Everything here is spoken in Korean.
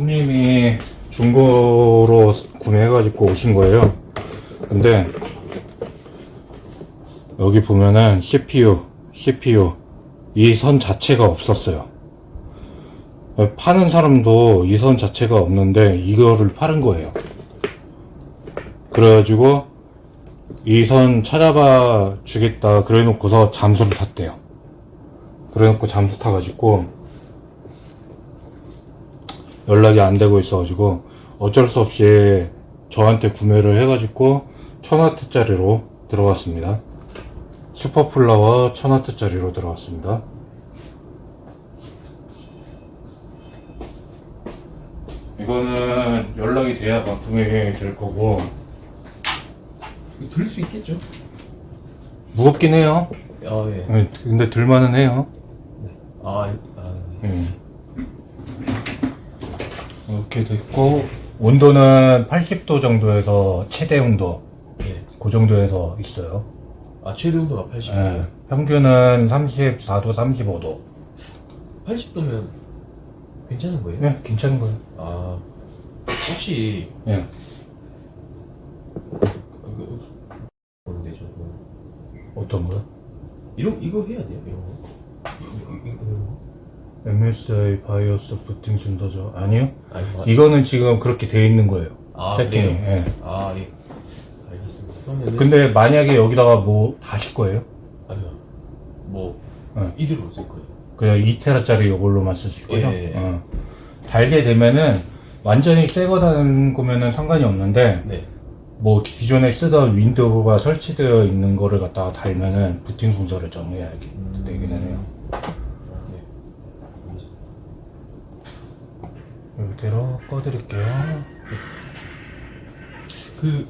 손님이 중고로 구매해가지고 오신 거예요. 근데 여기 보면은 CPU, CPU 이 선 자체가 없었어요. 파는 사람도 이 선 자체가 없는데 이거를 파는 거예요. 그래가지고 이 선 찾아봐 주겠다 그래 놓고서 잠수를 탔대요. 그래 놓고 잠수 타가지고 연락이 안 되고 있어가지고 어쩔 수 없이 저한테 구매를 해가지고 천와트짜리로 들어갔습니다. 슈퍼플라워 천와트짜리로 들어갔습니다. 이거는 연락이 돼야 반품이 될 거고 들 수 있겠죠? 무겁긴 해요. 아 예. 네, 근데 들만은 해요. 아, 아 예. 음. 이렇게 됐고 온도는 80도 정도에서 최대 온도 예. 그 정도에서 있어요. 아 최대 온도가 80. 예, 평균은 34도, 35도. 80도면 괜찮은 거예요? 네, 괜찮은 거예요. 아 혹시 예. 어떤 거요? 이런 이거 해야 돼요 이런 거. MSI 바이오스 부팅 순서죠. 아니요. 아니 뭐, 이거는 지금 그렇게 돼 있는 거예요. 아 세팅이. 그래요? 예. 아 예. 알겠습니다. 그러면은 근데 만약에 여기다가 뭐 다실 거예요? 아니요 뭐 네. 이대로 쓸 거예요. 그냥 2테라짜리 이걸로만 쓰실 거죠? 예, 예. 어. 달게 되면은 완전히 새거 단 거면은 상관이 없는데 네. 뭐 기존에 쓰던 윈도우가 설치되어 있는 거를 갖다가 달면은 부팅 순서를 정해야 음. 되기는 해요. 아, 네. 알겠습니다. 이대로 꺼드릴게요. 그